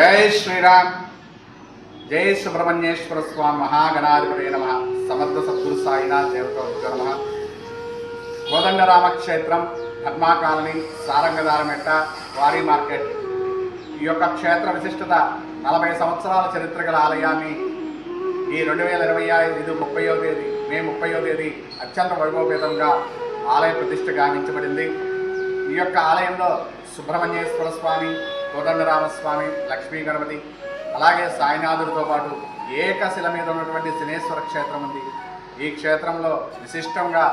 జై శ్రీరామ్. జై సుబ్రహ్మణ్యేశ్వర స్వామి మహాగణాధిపతి నమ. సమర్థ సద్గురు సాయినాథ్ దేవత నమ. కోదండరామ క్షేత్రం పద్మాకాలనీ సారంగదారమెట్ట వారీ మార్కెట్. ఈ యొక్క క్షేత్ర విశిష్టత నలభై సంవత్సరాల చరిత్ర గల ఆలయాన్ని ఈ రెండు వేల ఇరవై ఐదు ముప్పయో తేదీ మే ముప్పయో తేదీ అత్యంత వైభవపేతంగా ఆలయ ప్రతిష్ట గావించబడింది. ఈ యొక్క ఆలయంలో సుబ్రహ్మణ్యేశ్వర స్వామి కోదండరామస్వామి లక్ష్మీ గణపతి అలాగే సాయినాథుడితో పాటు ఏకశిల మీద ఉన్నటువంటి శనేశ్వర క్షేత్రం ఉంది. ఈ క్షేత్రంలో విశిష్టంగా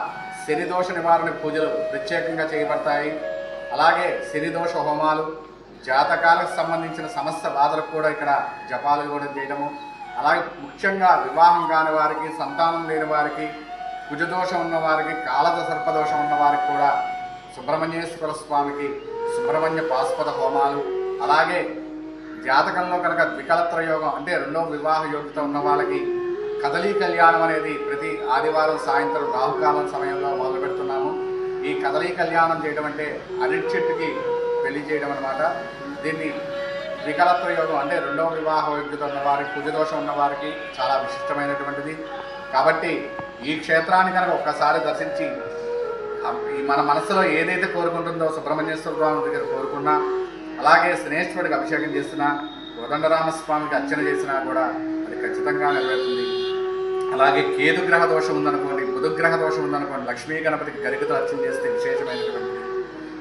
శనిదోష నివారణ పూజలు ప్రత్యేకంగా చేయబడతాయి. అలాగే శనిదోష హోమాలు జాతకాలకు సంబంధించిన సమస్త బాధలకు కూడా ఇక్కడ జపాలు కూడా చేయడము అలాగే ముఖ్యంగా వివాహం కాని వారికి సంతానం లేని వారికి కుజదోషం ఉన్నవారికి కాళద సర్పదోషం ఉన్నవారికి కూడా సుబ్రహ్మణ్యేశ్వర స్వామికి సుబ్రహ్మణ్య పాస్పద హోమాలు అలాగే జాతకంలో కనుక ద్వికలత్రయోగం అంటే రెండో వివాహ యోగ్యత ఉన్న వాళ్ళకి కదలీ కళ్యాణం అనేది ప్రతి ఆదివారం సాయంత్రం రాహుకాలం సమయంలో మొదలు పెడుతున్నాము. ఈ కదలీ కళ్యాణం చేయడం అంటే అరటి చెట్టుకి పెళ్ళి చేయడం అనమాట దీన్ని ద్వికలత్వ అంటే రెండవ వివాహ యోగ్యత ఉన్నవారికి కుజదోషం ఉన్నవారికి చాలా విశిష్టమైనటువంటిది. కాబట్టి ఈ క్షేత్రాన్ని కనుక ఒక్కసారి దర్శించి మన మనసులో ఏదైతే కోరుకుంటుందో సుబ్రహ్మణ్యేశ్వర స్వామి దగ్గర కోరుకున్నా అలాగే శ్రేష్ఠుడికి అభిషేకం చేసినా కోదండరామస్వామికి అర్చన చేసినా కూడా అది ఖచ్చితంగా నెరవేరుతుంది. అలాగే కేతు గ్రహ దోషం ఉందనుకోండి బుధగ్రహ దోషం ఉందనుకోండి లక్ష్మీ గణపతికి గరికతో అర్చన చేస్తే విశేషమైనటువంటిది.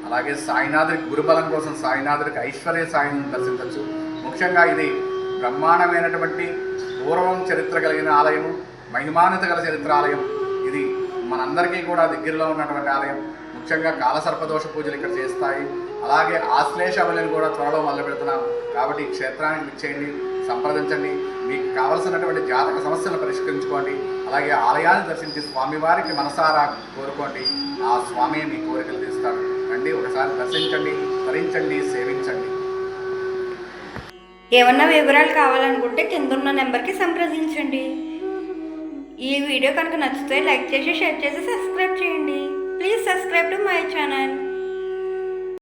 అలాగే సాయినాథుడికి గురుబలం కోసం సాయినాథుడికి ఐశ్వర్య సాయిని దర్శించవచ్చు. ముఖ్యంగా ఇది బ్రహ్మాండమైనటువంటి పూర్వం చరిత్ర కలిగిన ఆలయము మహిమాన్విత గల చరిత్ర ఆలయం. మనందరికీ కూడా దగ్గరలో ఉన్నటువంటి ఆలయం ముఖ్యంగా కాలసర్పదోష పూజలు ఇక్కడ చేస్తాయి. అలాగే ఆశ్లేష బలిని కూడా త్వరలో మొదలు పెడుతున్నాం కాబట్టి ఈ క్షేత్రానికి విచ్చేయండి సంప్రదించండి. మీకు కావలసినటువంటి జాతక సమస్యలను పరిష్కరించుకోండి. అలాగే ఆలయాన్ని దర్శించి స్వామివారికి మనసారా కోరుకోండి. ఆ స్వామి మీ కోరికలు తీస్తాడు రండి ఒకసారి దర్శించండి ధరించండి సేవించండి. ఏమన్నా వివరాలు కావాలనుకుంటే కింద ఉన్న నెంబర్కి సంప్రదించండి. ఈ వీడియో కనుక నచ్చితే లైక్ చేసి షేర్ చేసి సబ్స్క్రైబ్ చేయండి. Please subscribe to my channel.